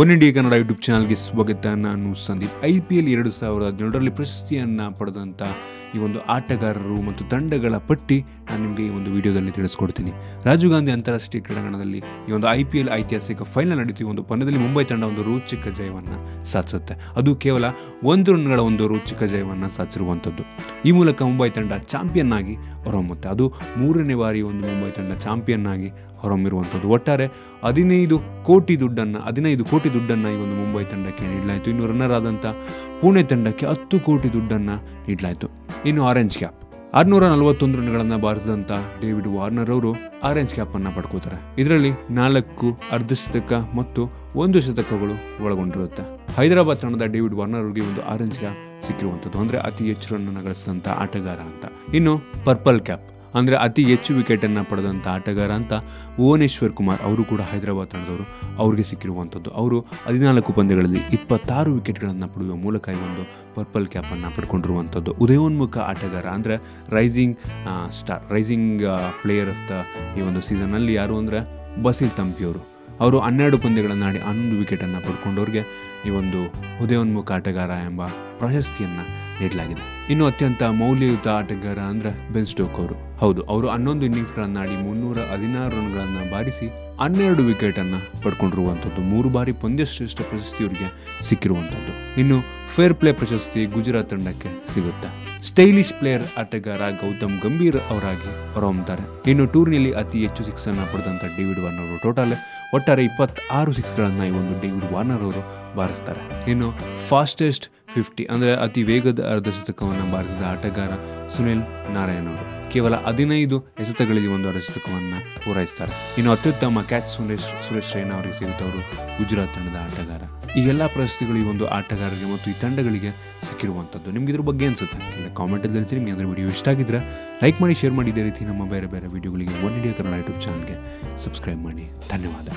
One India Kannada YouTube ಚಾನಲ್ಗೆ ಸ್ವಾಗತ. ನಾನು ಸಂದೀಪ್. ಐ ಪಿ ಎಲ್ ಎರಡು ಸಾವಿರದ ಹದಿನೇಳರಲ್ಲಿ ಪ್ರಶಸ್ತಿಯನ್ನು ಪಡೆದಂಥ ಈ ಒಂದು ಆಟಗಾರರು ಮತ್ತು ತಂಡಗಳ ಪಟ್ಟಿ ನಾನು ನಿಮಗೆ ಈ ಒಂದು ವಿಡಿಯೋದಲ್ಲಿ ತಿಳಿಸ್ಕೊಡ್ತೀನಿ. ರಾಜೀವ್ ಗಾಂಧಿ ಅಂತಾರಾಷ್ಟ್ರೀಯ ಕ್ರೀಡಾಂಗಣದಲ್ಲಿ ಈ ಒಂದು ಐ ಪಿ ಎಲ್ ಐತಿಹಾಸಿಕ ಫೈನಲ್ ನಡೆಯುತ್ತೆ ಒಂದು ಪಂದ್ಯದಲ್ಲಿ ಮುಂಬೈ ತಂಡ ಒಂದು ರೋಚಕ ಜಯವನ್ನು ಸಾಧಿಸುತ್ತೆ. ಅದು ಕೇವಲ ಒಂದು ರನ್ಗಳ ಒಂದು ರೋಚಕ ಜಯವನ್ನು ಸಾಧಿಸಿರುವಂಥದ್ದು. ಈ ಮೂಲಕ ಮುಂಬೈ ತಂಡ ಚಾಂಪಿಯನ್ ಆಗಿ ಹೊರಹೊಮ್ಮುತ್ತೆ ಅದು ಮೂರನೇ ಬಾರಿ ಒಂದು ಮುಂಬೈ ತಂಡ ಚಾಂಪಿಯನ್ ಆಗಿ ಹೊರಹೊಮ್ಮಿರುವಂಥದ್ದು. ಒಟ್ಟಾರೆ ಹದಿನೈದು ಕೋಟಿ ದುಡ್ಡನ್ನು, ಹದಿನೈದು ಕೋಟಿ ದುಡ್ಡನ್ನು ಈ ಒಂದು ಮುಂಬೈ ತಂಡಕ್ಕೆ ನೀಡಲಾಯಿತು. ಇನ್ನು ರನ್ನರ್ ಆದಂಥ ಪುಣೆ ತಂಡಕ್ಕೆ ಹತ್ತು ಕೋಟಿ ದುಡ್ಡನ್ನು ನೀಡಲಾಯಿತು. ಇನ್ನು ಆರೆಂಜ್ ಕ್ಯಾಪ್ ಆರುನೂರ ನಲವತ್ತೊಂದು ರನ್ಗಳನ್ನು ಬಾರಿಸಿದಂಥ ಡೇವಿಡ್ ವಾರ್ನರ್ ಅವರು ಆರೆಂಜ್ ಕ್ಯಾಪನ್ನು ಪಡ್ಕೋತಾರೆ. ಇದರಲ್ಲಿ ನಾಲ್ಕು ಅರ್ಧ ಶತಕ ಮತ್ತು ಒಂದು ಶತಕಗಳು ಒಳಗೊಂಡಿರುತ್ತೆ. ಹೈದರಾಬಾದ್ ತಂಡದ ಡೇವಿಡ್ ವಾರ್ನರ್ ಅವರಿಗೆ ಒಂದು ಆರೆಂಜ್ ಕ್ಯಾಪ್ ಸಿಕ್ಕಿರುವಂಥದ್ದು. ಅಂದರೆ ಅತಿ ಹೆಚ್ಚು ರನ್ನನ್ನು ಗಳಿಸಿದಂಥ ಆಟಗಾರ ಅಂತ. ಇನ್ನು ಪರ್ಪಲ್ ಕ್ಯಾಪ್ ಅಂದರೆ ಅತಿ ಹೆಚ್ಚು ವಿಕೆಟನ್ನು ಪಡೆದಂಥ ಆಟಗಾರ ಅಂತ ಭುವನೇಶ್ವರ್ ಕುಮಾರ್ ಅವರು ಕೂಡ ಹೈದರಾಬಾದ್ ತಂಡದವರು ಅವ್ರಿಗೆ ಸಿಕ್ಕಿರುವಂಥದ್ದು ಅವರು ಹದಿನಾಲ್ಕು ಪಂದ್ಯಗಳಲ್ಲಿ ಇಪ್ಪತ್ತಾರು ವಿಕೆಟ್ಗಳನ್ನು ಪಡೆಯುವ ಮೂಲಕ ಈ ಒಂದು ಪರ್ಪಲ್ ಕ್ಯಾಪನ್ನು ಪಡ್ಕೊಂಡಿರುವಂಥದ್ದು ಉದಯೋನ್ಮುಖ ಆಟಗಾರ ಅಂದರೆ rising star rising player of the ಈ ಒಂದು ಸೀಸನ್ನಲ್ಲಿ ಯಾರು ಅಂದರೆ ಬಸಿಲ್ ತಂಪಿಯವರು. ಅವರು ಹನ್ನೆರಡು ಪಂದ್ಯಗಳನ್ನು ಆಡಿ ಹನ್ನೊಂದು ವಿಕೆಟನ್ನು ಪಡ್ಕೊಂಡವ್ರಿಗೆ ಈ ಒಂದು ಉದಯೋನ್ಮುಖ ಆಟಗಾರ ಎಂಬ ಪ್ರಶಸ್ತಿಯನ್ನು ನೀಡಲಾಗಿದೆ. ಇನ್ನು ಅತ್ಯಂತ ಮೌಲ್ಯಯುತ ಆಟಗಾರ ಅಂದರೆ ಬೆನ್ ಸ್ಟೋಕ್ ಅವರು. ಹೌದು, ಅವರು ಹನ್ನೊಂದು ಇನ್ನಿಂಗ್ಸ್ಗಳನ್ನು ಆಡಿ ಮುನ್ನೂರ ಹದಿನಾರು ರನ್ಗಳನ್ನು ಬಾರಿಸಿ ಹನ್ನೆರಡು ವಿಕೆಟನ್ನು ಪಡ್ಕೊಂಡಿರುವಂಥದ್ದು. ಮೂರು ಬಾರಿ ಪಂದ್ಯಶ್ರೇಷ್ಠ ಪ್ರಶಸ್ತಿ ಇವರಿಗೆ ಸಿಕ್ಕಿರುವಂಥದ್ದು. ಇನ್ನು ಫೇರ್ ಪ್ಲೇ ಪ್ರಶಸ್ತಿ ಗುಜರಾತ್ ತಂಡಕ್ಕೆ ಸಿಗುತ್ತೆ. ಸ್ಟೈಲಿಶ್ ಪ್ಲೇಯರ್ ಆಟಗಾರ ಗೌತಮ್ ಗಂಭೀರ್ ಅವರಾಗಿ ಹೊರಹೊಮ್ಮುತ್ತಾರೆ ಇನ್ನು ಟೂರ್ನಿಯಲ್ಲಿ ಅತಿ ಹೆಚ್ಚು ಸಿಕ್ಸ್ ಅನ್ನು ಪಡೆದಂತ ಡೇವಿಡ್ ವಾರ್ನರ್ ಅವರು ಟೋಟಲ್ ಒಟ್ಟಾರೆ ಇಪ್ಪತ್ತಾರು ಸಿಕ್ಸ್ಗಳನ್ನು ಈ ಒಂದು ಡೇವಿಡ್ ವಾರ್ನರ್ ಅವರು ಬಾರಿಸ್ತಾರೆ. ಇನ್ನು ಫಾಸ್ಟೆಸ್ಟ್ ಫಿಫ್ಟಿ ಅಂದರೆ ಅತಿ ವೇಗದ ಅರ್ಧಶತಕವನ್ನು ಬಾರಿಸಿದ ಆಟಗಾರ ಸುನಿಲ್ ನಾರಾಯಣ್ ಅವರು ಕೇವಲ ಹದಿನೈದು ಎಸೆತಗಳಿಗೆ ಒಂದು ಅರ್ಧಶತಕವನ್ನು ಪೂರೈಸ್ತಾರೆ. ಇನ್ನು ಅತ್ಯುತ್ತಮ ಕ್ಯಾಚ್ ಸುರೇಶ್ ಸುರೇಶ್ ರೈನಾ ಅವರಿಗೆ ಸಿಗುತ್ತವರು ಗುಜರಾತ್ ತಂಡದ ಆಟಗಾರ. ಈ ಎಲ್ಲ ಪ್ರಶಸ್ತಿಗಳು ಈ ಒಂದು ಆಟಗಾರರಿಗೆ ಮತ್ತು ಈ ತಂಡಗಳಿಗೆ ಸಿಕ್ಕಿರುವಂಥದ್ದು ನಿಮ್ಗೆ ಇದ್ರ ಬಗ್ಗೆ ಅನ್ಸುತ್ತೆ? ಇಲ್ಲ ಕಾಮೆಂಟಲ್ಲಿ ತಿಳಿಸಿ ನಿಮಗೆ ಅಂದರೆ ವಿಡಿಯೋ ಇಷ್ಟ ಆಗಿದ್ರೆ ಲೈಕ್ ಮಾಡಿ ಶೇರ್ ಮಾಡಿ. ಇದೇ ರೀತಿ ನಮ್ಮ ಬೇರೆ ಬೇರೆ ವಿಡಿಯೋಗಳಿಗೆ ಒನ್ ಇಂಡಿಯಾ ಕನ್ನಡ ಯೂಟ್ಯೂಬ್ ಚಾನಲ್ಗೆ ಸಬ್ಸ್ಕ್ರೈಬ್ ಮಾಡಿ. ಧನ್ಯವಾದ.